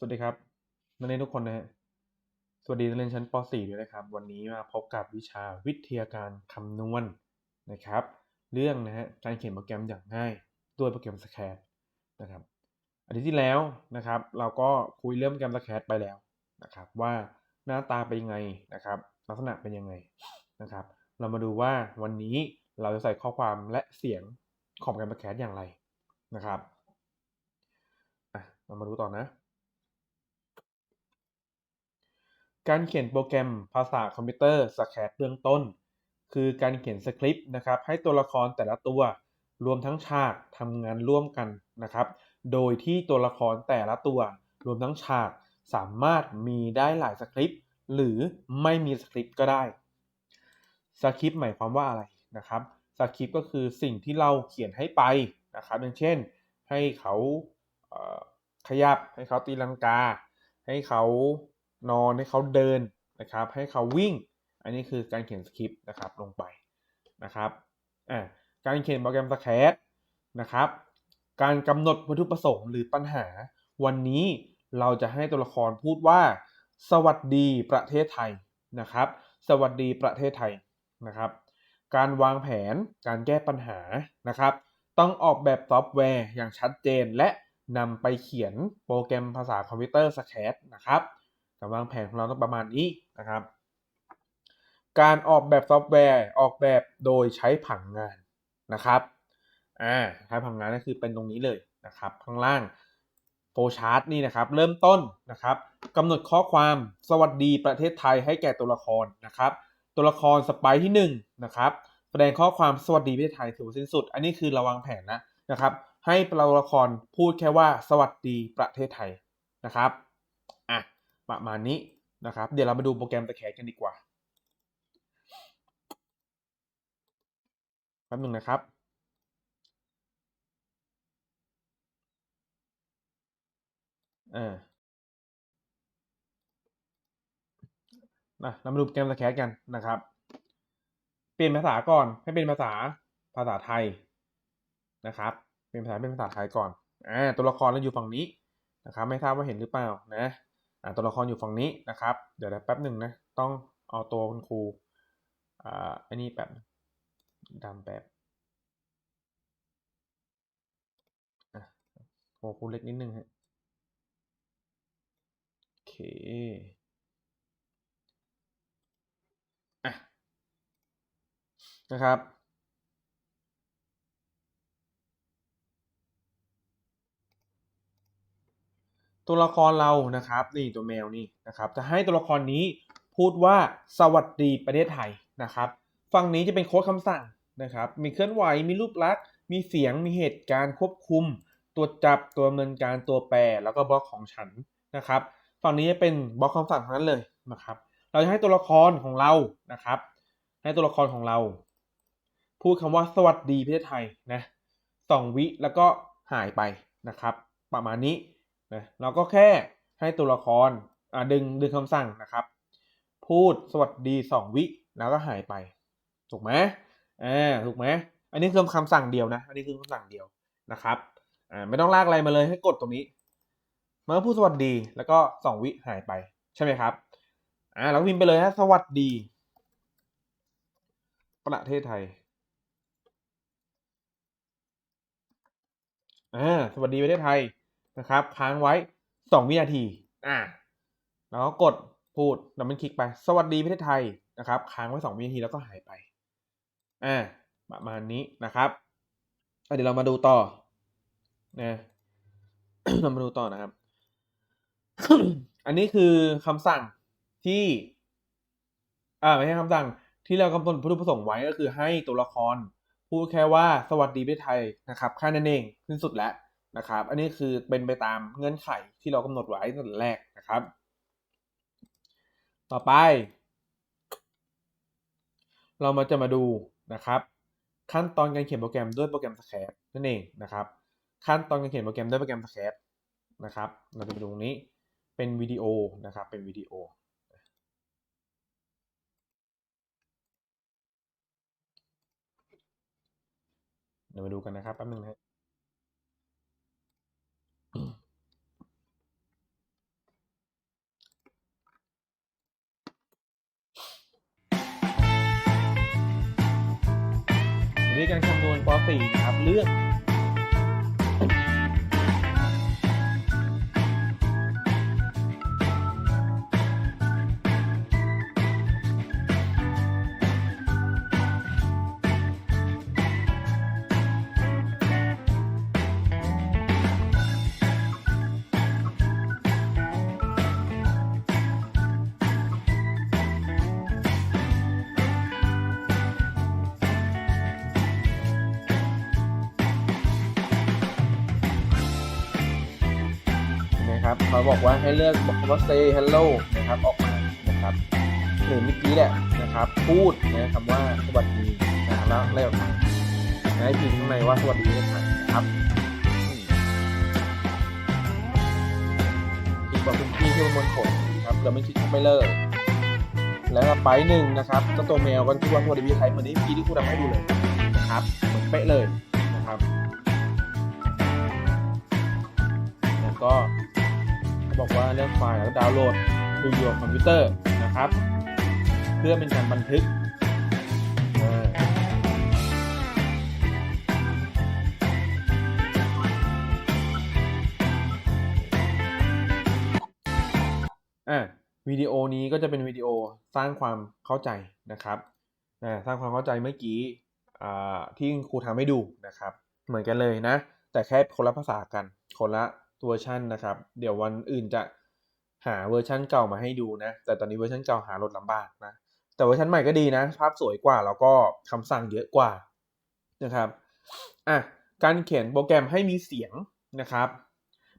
สวัสดีครับนักเรียนทุกคนนะฮะสวัสดีนักเรียนชั้นป .4 ด้วยนะครับ วันนี้มาพบกับวิชาวิทยาการคำนวณนะครับ เรื่องนะฮะการเขียนโปรแกรมอย่างง่ายด้วยโปรแกรม Scratch นะครับอาทิตย์ที่แล้วนะครับ เราก็คุยเรื่องโปรแกรม Scratch ไปแล้วนะครับ ว่าหน้าตาเป็นยังไงนะครับ ลักษณะเป็นยังไงนะครับ เรามาดูว่าวันนี้เราจะใส่ข้อความและเสียงของโปรแกรม Scratch อย่างไรนะครับเรามาดูต่อนะ การเขียนโปรแกรมภาษาคอมพิวเตอร์ Scratch เบื้องต้น คือการเขียนสคริปต์นะครับให้ตัวละครแต่ละตัว รวมทั้งฉากทำงานร่วมกันนะครับ โดยที่ตัวละครแต่ละตัว รวมทั้งฉากสามารถมีได้หลายสคริปต์หรือไม่มีสคริปต์ก็ได้สคริปต์หมายความว่าอะไรนะครับสคริปต์ก็คือสิ่งที่เราเขียนให้ไปนะครับอย่างเช่น ให้เขาเขยับให้เขาตีลังกา ให้เขา นอนให้เขาเดินนะครับ ให้เขาวิ่ง อันนี้คือการเขียนสคริปต์นะครับลงไปนะครับอ่าการเขียนโปรแกรมสแครนะครับ การกำหนดวัตถุประสงค์หรือปัญหา วันนี้เราจะให้ตัวละครพูดว่า สวัสดีประเทศไทยนะครับ สวัสดีประเทศไทยนะครับ การวางแผนการแก้ปัญหานะครับ ต้องออกแบบซอฟต์แวร์อย่างชัดเจนและนำไปเขียนโปรแกรมภาษาคอมพิวเตอร์สแครนะครับ การวางแผนของเราต้องประมาณนี้นะครับ การออกแบบซอฟต์แวร์ออกแบบโดยใช้ผังงานนะครับอ่าใช้ผังงานก็คือเป็นตรงนี้เลยนะครับ ข้างล่างโฟชาร์ตนี่นะครับ เริ่มต้นนะครับกำหนดข้อความสวัสดีประเทศไทยให้แก่ตัวละครนะครับ ตัวละครสไปที่1นนะครับแสดงข้อความสวัสดีประเทศไทยถึงสิ้นสุด อันนี้คือระวังแผนนะนะครับ ให้ตัวละครพูดแค่ว่าสวัสดีประเทศไทยนะครับ ประมาณนี้นะครับ เดี๋ยวเรามาดูโปรแกรมตะแคงกันดีกว่าแป๊บหนึ่งนะครับอ่านะเรามาดูโปรแกรมตะแคงกันนะครับ เปลี่ยนภาษาก่อนให้เป็นภาษาภาษาไทยนะครับ เป็นภาษาเป็นภาษาไทยก่อนอ่าตัวละครเราอยู่ฝั่งนี้นะครับ ไม่ทราบว่าเห็นหรือเปล่านะ ตัวละครอยู่ฝั่งนี้นะครับ เดี๋ยวแป๊บหนึ่งนะ ต้องเอาตัวคุณครูอ่าอันนี้แบบดำแบบโอ้ครูเล็กนิดนึงฮะโอเคอะนะครับ ตัวละครเรานะครับนี่ตัวแมวนี่นะครับจะให้ตัวละครนี้พูดว่าสวัสดีประเทศไทยนะครับฝั่งนี้จะเป็นโค้ดคำสั่งนะครับมีเคลื่อนไหวมีรูปลักษณ์ มีเสียงมีเหตุการณ์ควบคุม ตัวจับตัวดำเนินการตัวแปรแล้วก็บล็อกของฉันนะครับฝั่งนี้จะเป็นบล็อกคำสั่งทั้งนั้นเลยนะครับเราจะให้ตัวละครของเรานะครับให้ตัวละครของเรา พูดคำว่าสวัสดีประเทศไทยนะสองวิแล้วก็หายไปนะครับ ประมาณนี้ นะเราก็แค่ให้ตัวละครดึงดึงคำสั่งนะครับ พูดสวัสดีสองวิแล้วก็หายไป ถูกไหมอ่าถูกไหมอันนี้คือคำสั่งเดียวนะ อันนี้คือคำสั่งเดียวนะครับอ่าไม่ต้องลากอะไรมาเลยให้กดตรงนี้เมื่อพูดสวัสดีแล้วก็สองวิหายไปใช่ไหมครับอ่าเราพิมพ์ไปเลยฮะสวัสดี ประเทศไทยอ่าสวัสดีประเทศไทย นะครับ ค้างไว้ 2 วินาทีอ่าแล้วก็กดพูดดับเบิลคลิกไป สวัสดีประเทศไทยนะครับ ค้างไว้ 2 วินาทีแล้วก็หายไปอ่าประมาณนี้นะครับเดี๋ยวเรามาดูต่อนะเรามาดูต่อนะครับ อันนี้คือคำสั่งที่ อ่าไม่ใช่คำสั่งที่เรากำหนดวัตถุประสงค์ไว้ก็คือให้ตัวละครพูดแค่ว่าสวัสดีประเทศไทยนะครับแค่นั้นเองสิ้นสุดแล้ว นะครับ อันนี้คือเป็นไปตามเงื่อนไขที่เรากำหนดไว้ตั้งแต่แรกนะครับ ต่อไป เรามาจะมาดูนะครับ ขั้นตอนการเขียนโปรแกรมด้วยโปรแกรม Scratch นั่นเองนะครับ ขั้นตอนการเขียนโปรแกรมด้วยโปรแกรม Scratch นะครับ เราจะไปดูตรงนี้เป็นวิดีโอนะครับเป็นวิดีโอเดี๋ยวมาดูกันนะครับแป๊บนึงนะ การคำนวณป .4 นะครับเรื่อง เขาบอกว่าให้เลือกบอกคำว่า say hello นะครับออกมานะครับหรือเมื่อกี้แหละนะครับพูดนะคำว่าสวัสดีนะแล้วเล่ออกมาให้พิมพ์ข้างในว่าสวัสดีนไทยนะครับอีกบอกคุณพี่ที่บนบนขนครับเราไม่คิดไม่เลิกแล้วก็ไปหนึ่งนะครับก็ตัวแมวก็คิดว่าสวัสดีพี่ไทยเหมือนที่พี่ที่ครูทำให้ดูเลยนะครับเหมือนเป๊ะเลยนะครับ แล้วก็ บอกว่าเลือกไฟล์แล้วดาวน์โหลด to your computer นะครับ เพื่อเป็นการบันทึกอะวิดีโอนี้ก็จะเป็นวิดีโอสร้างความเข้าใจนะครับสร้างความเข้าใจเมื่อกี้ที่ครูทำให้ดูนะครับ เหมือนกันเลยนะ แต่แค่คนละภาษากันคนละ เวอร์ชันนะครับ เดี๋ยววันอื่นจะหาเวอร์ชันเก่ามาให้ดูนะ แต่ตอนนี้เวอร์ชันเก่าหาลดลำบากนะ แต่เวอร์ชันใหม่ก็ดีนะ ภาพสวยกว่าแล้วก็คำสั่งเยอะกว่านะครับอะการเขียนโปรแกรมให้มีเสียงนะครับ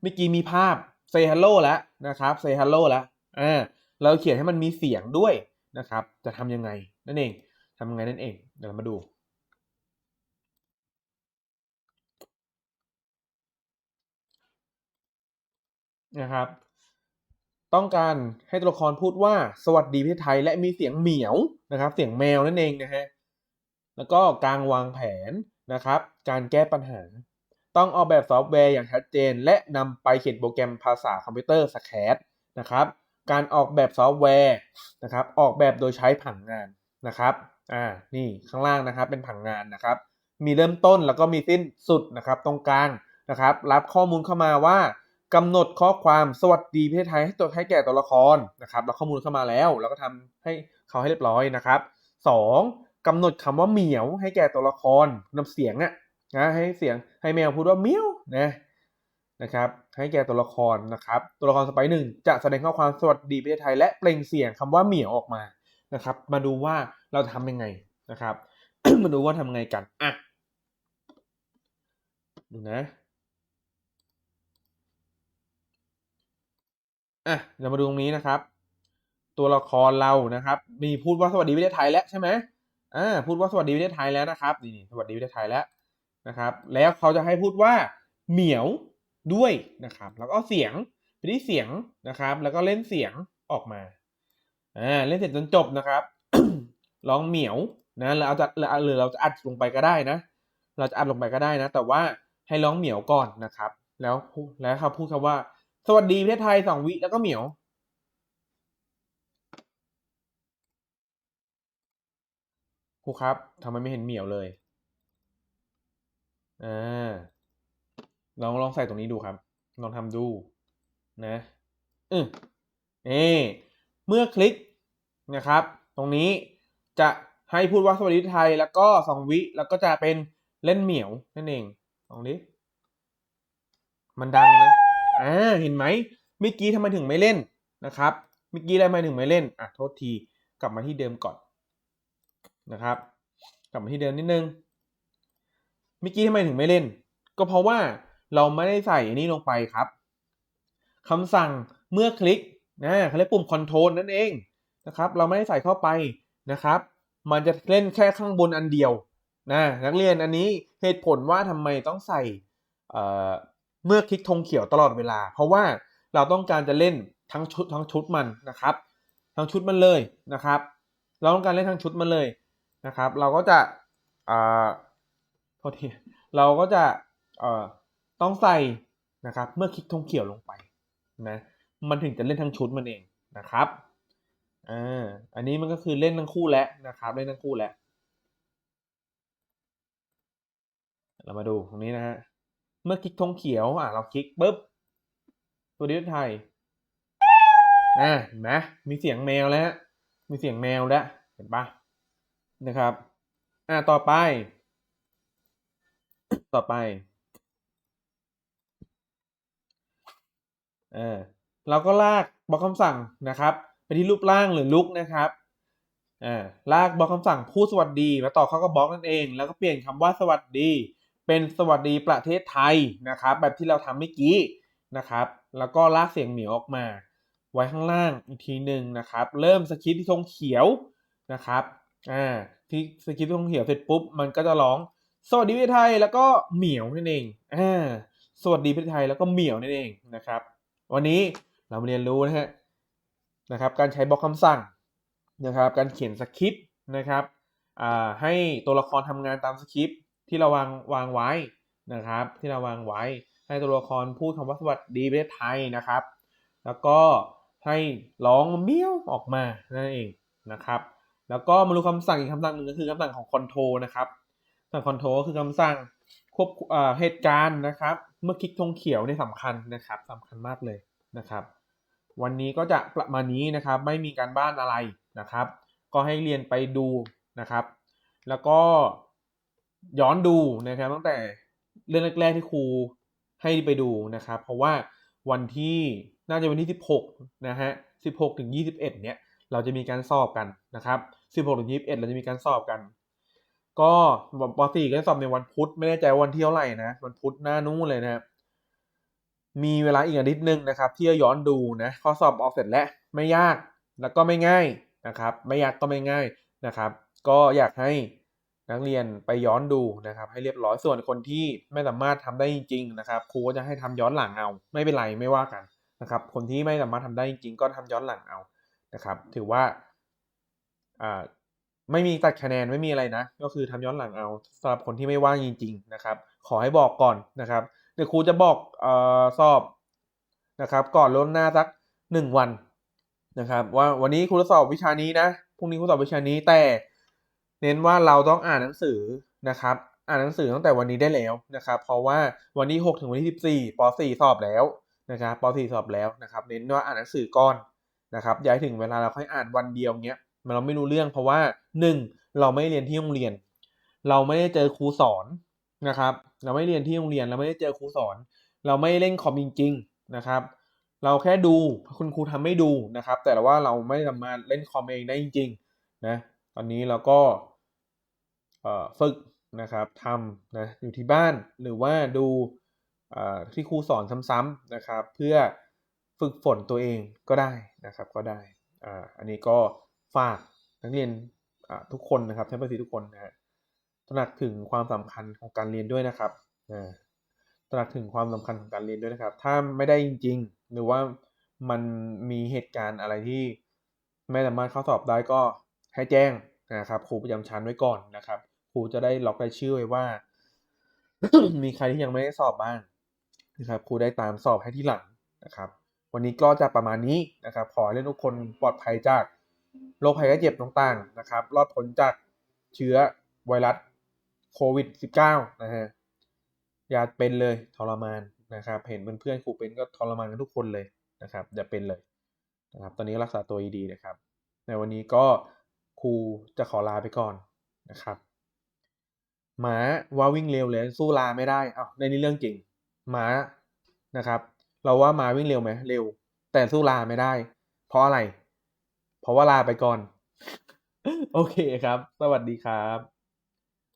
เมื่อกี้มีภาพ say hello แล้วนะครับ say hello แล้วอ่าเราเขียนให้มันมีเสียงด้วยนะครับ จะทำยังไงนั่นเองทำยังไงนั่นเอง เดี๋ยวเรามาดู นะครับ ต้องการให้ตัวละครพูดว่าสวัสดีประเทศไทยและมีเสียงเหมียวนะครับ เสียงแมวนั่นเองนะฮะแล้วก็การวางแผนนะครับ การแก้ปัญหา ต้องออกแบบซอฟต์แวร์อย่างชัดเจน และนำไปเขียนโปรแกรมภาษาคอมพิวเตอร์สแคดนะครับ การออกแบบซอฟต์แวร์นะครับ ออกแบบโดยใช้ผังงานนะครับอ่านี่ข้างล่างนะครับเป็นผังงานนะครับ มีเริ่มต้นแล้วก็มีสิ้นสุดนะครับ ตรงกลางนะครับ รับข้อมูลเข้ามาว่า กำหนดข้อความสวัสดีประเทศไทยให้ตัวให้แก่ตัวละครนะครับรับข้อมูลเข้ามาแล้วแล้วก็ทำให้เขาให้เรียบร้อยนะครับสองกำหนดคำว่าเหมียวให้แก่ตัวละครนำเสียงอะนะให้เสียงให้แมวพูดว่าเมียวนะนะครับให้แก่ตัวละครนะครับตัวละครสไปหนึ่งจะแสดงข้อความสวัสดีประเทศไทย และเปล่งเสียงคำว่าเหมียวออกมานะครับ มาดูว่าเราทำยังไงนะครับ มาดูว่าทำไงกันอะดูนะ อะเรามาดูตรงนี้นะครับ ตัวละครเรานะครับ มีพูดว่าสวัสดีประเทศไทยแล้วใช่ไหมอ่าพูดว่าสวัสดีประเทศไทยแล้วนะครับนี่สวัสดีประเทศไทยแล้วนะครับ แล้วเขาจะให้พูดว่าเหมียวด้วยนะครับ แล้วก็เสียงไปที่เสียงนะครับ แล้วก็เล่นเสียงออกมาอ่าเล่นเสร็จจนจบนะครับร้องเหมียวนะเราจะหรือเราจะอัดลงไปก็ได้นะ เราจะอัดลงไปก็ได้นะ แต่ว่าให้ร้องเหมียวก่อนนะครับ แล้วแล้วเขาพูดคำว่า สวัสดีประเทศไทยสองวิแล้วก็เหมียวครูครับทำไมไม่เห็นเหมียวเลยอ่าลองลองใส่ตรงนี้ดูครับ ลองทำดูนะอือนี่เมื่อคลิกนะครับ ตรงนี้จะให้พูดว่าสวัสดีไทยแล้วก็สองวิแล้วก็จะเป็นเล่นเหมียวนั่นเองลองดิมันดังนะ อ่าเห็นไหมเมื่อกี้ทำไมถึงไม่เล่นนะครับเมื่อกี้ทำไมถึงไม่เล่นอะโทษทีกลับมาที่เดิมก่อนนะครับ กลับมาที่เดิมนิดนึงเมื่อกี้ทำไมถึงไม่เล่น ก็เพราะว่าเราไม่ได้ใส่อันนี้ลงไปครับคำสั่งเมื่อคลิกนะเขาเรียกปุ่มคอนโทรลนั่นเองนะครับ เราไม่ได้ใส่เข้าไปนะครับ มันจะเล่นแค่ข้างบนอันเดียวนะนักเรียนอันนี้เหตุผลว่าทำไมต้องใส่เอ่อ เมื่อคลิกธงเขียวตลอดเวลา เพราะว่าเราต้องการจะเล่นทั้งชุดทั้งชุดมันนะครับ ทั้งชุดมันเลยนะครับ เราต้องการเล่นทั้งชุดมันเลยนะครับ เราก็จะอ่าโทษทีเราก็จะเอ่อต้องใส่นะครับ เมื่อคลิกธงเขียวลงไปนะมันถึงจะเล่นทั้งชุดมันเองนะครับอ่าอันนี้มันก็คือเล่นทั้งคู่แล้วนะครับ เล่นทั้งคู่แล้วเรามาดูตรงนี้นะฮะ เมื่อคลิกธงเขียวอะเราคลิกปุ๊บตัวดิจิทัลไทยอะเห็นไหมมีเสียงแมวแล้ว มีเสียงแมวแล้ว เห็นปะนะครับ อะต่อไป ต่อไปเออเราก็ลากบล็อกคำสั่งนะครับไปที่รูปร่างหรือลุกนะครับอ่าลากบล็อกคำสั่งพูดสวัสดีมาต่อเข้ากับบล็อกนั่นเอง แล้วก็เปลี่ยนคำว่าสวัสดี เป็นสวัสดีประเทศไทยนะครับ แบบที่เราทำเมื่อกี้นะครับ แล้วก็ลากเสียงเหมียวออกมา ไว้ข้างล่างอีกทีหนึ่งนะครับ เริ่มสคริปที่ธงเขียวนะครับอ่าที่สคริปที่ธงเขียวเสร็จปุ๊บมันก็จะร้องสวัสดีประเทศไทยแล้วก็เหมียวนั่นเองอ่าสวัสดีประเทศไทยแล้วก็เหมียวนั่นเองนะครับ วันนี้เรามาเรียนรู้นะฮะนะครับ การใช้บล็อกคำสั่งนะครับ การเขียนสคริปต์นะครับอ่าให้ตัวละครทำงานตามสคริปต์ ที่เราวางวางไว้นะครับ ที่เราวางไว้ ให้ตัวละครพูดคำว่าสวัสดีประเทศไทยนะครับ แล้วก็ให้ร้องเมี้ยวออกมานั่นเองนะครับ แล้วก็มาดูคำสั่งอีกคำสั่งหนึ่งก็คือคำสั่งของคอนโทรนะครับสั่งคอนโทรก็คือคำสั่งควบเหตุการณ์นะครับ เมื่อคลิกธงเขียวนี่สำคัญนะครับสำคัญมากเลยนะครับ วันนี้ก็จะประมาณนี้นะครับไม่มีการบ้านอะไรนะครับ ก็ให้เรียนไปดูนะครับ แล้วก็ ย้อนดูนะครับตั้งแต่เรื่องแรก ๆ ที่ครูให้ไปดูนะครับ เพราะว่าวันที่น่าจะวันที่ 16นะฮะ16ถึง21เนี่ยเราจะมีการสอบกันนะครับ16ถึง21 เราจะมีการสอบกัน ก็ป .4 ก็สอบในวันพุธไม่แน่ใจวันที่เท่าไหร่นะวันพุธหน้านู้นเลยนะมีเวลาอีกอาทิตย์หนึ่งนะครับ ที่จะย้อนดูนะข้อสอบออกเสร็จแล้วไม่ยากแล้วก็ไม่ง่ายนะครับ ไม่ยากก็ไม่ง่ายนะครับ ก็อยากให้ นักเรียนไปย้อนดูนะครับให้เรียบร้อยส่วนคนที่ไม่สามารถทำได้จริงๆนะครับครูก็จะให้ทำย้อนหลังเอาไม่เป็นไรไม่ว่ากันนะครับคนที่ไม่สามารถทำได้จริงๆ ก็ทำย้อนหลังเอานะครับ ถือว่าไม่มีตัดคะแนนไม่มีอะไรนะ ก็คือทำย้อนหลังเอาสำหรับคนที่ไม่ว่างจริง ๆนะครับ ขอให้บอกก่อนนะครับเดี๋ยวครูจะบอกอสอบนะครับ ก่อนล่วงหน้าสักหนึ่งวันนะครับ ว่าวันนี้ครูจะสอบวิชานี้นะพรุ่งนี้ครูสอบวิชานี้แต่ เน้นว่าเราต้องอ่านหนังสือนะครับ อ่านหนังสือตั้งแต่วันนี้ได้แล้วนะครับ เพราะว่าวันที่6ถึงวันที่14ป .4 สอบแล้วนะครับป .4 สอบแล้วนะครับ เน้นว่าอ่านหนังสือก่อนนะครับย้ายถึงเวลาเราค่อยอ่านวันเดียวเงี้ยมันเราไม่รู้เรื่องเพราะว่าหนึ่งเราไม่เรียนที่โรงเรียน เราไม่ได้เจอครูสอนนะครับ เราไม่เรียนที่โรงเรียนเราไม่ได้เจอครูสอน เราไม่เล่นคอมจริงๆนะครับ เราแค่ดูคุณครูทำให้ดูนะครับ แต่ว่าเราไม่สามารถเล่นคอมเองได้จริงๆนะ อันนี้เราก็ฝึกนะครับทำนะอยู่ที่บ้านหรือว่าดูที่ครูสอนซ้ำๆนะครับ เพื่อฝึกฝนตัวเองก็ได้นะครับก็ได้อ่าอันนี้ก็ฝากนักเรียนทุกคนนะครับชั้นประสิทธิทุกคนนะฮะตระหนักถึงความสำคัญของการเรียนด้วยนะครับตระหนักถึงความสำคัญของการเรียนด้วยนะครับ ถ้าไม่ได้จริง ๆ หรือว่ามันมีเหตุการณ์อะไรที่ไม่สามารถเข้าสอบได้ก็ ให้แจ้งนะครับครูประจำชั้นไว้ก่อนนะครับครูจะได้ล็อกรายชื่อไว้ว่า มีใครที่ยังไม่ได้สอบบ้างนะครับครูได้ตามสอบให้ที่หลังนะครับ วันนี้ก็จะประมาณนี้นะครับ ขอให้ทุกคนปลอดภัยจากโรคภัยไข้เจ็บต่างๆนะครับ รอดพ้นจากเชื้อไวรัสโควิด -19 นะฮะอย่าเป็นเลยทรมานนะครับ เห็นเพื่อนๆครูเป็นก็ทรมานกันทุกคนเลยนะครับอย่าเป็นเลยนะครับ ตอนนี้รักษาตัวดีๆนะครับ ในวันนี้ก็ ครูจะขอลาไปก่อนนะครับหมาว่าวิ่งเร็วเลยสู้ลาไม่ได้อ้าวในนี้เรื่องจริงหมานะครับ เราว่าหมาวิ่งเร็วไหมเร็ว แต่สู้ลาไม่ได้ เพราะอะไร เพราะว่าลาไปก่อน โอเคครับ สวัสดีครับ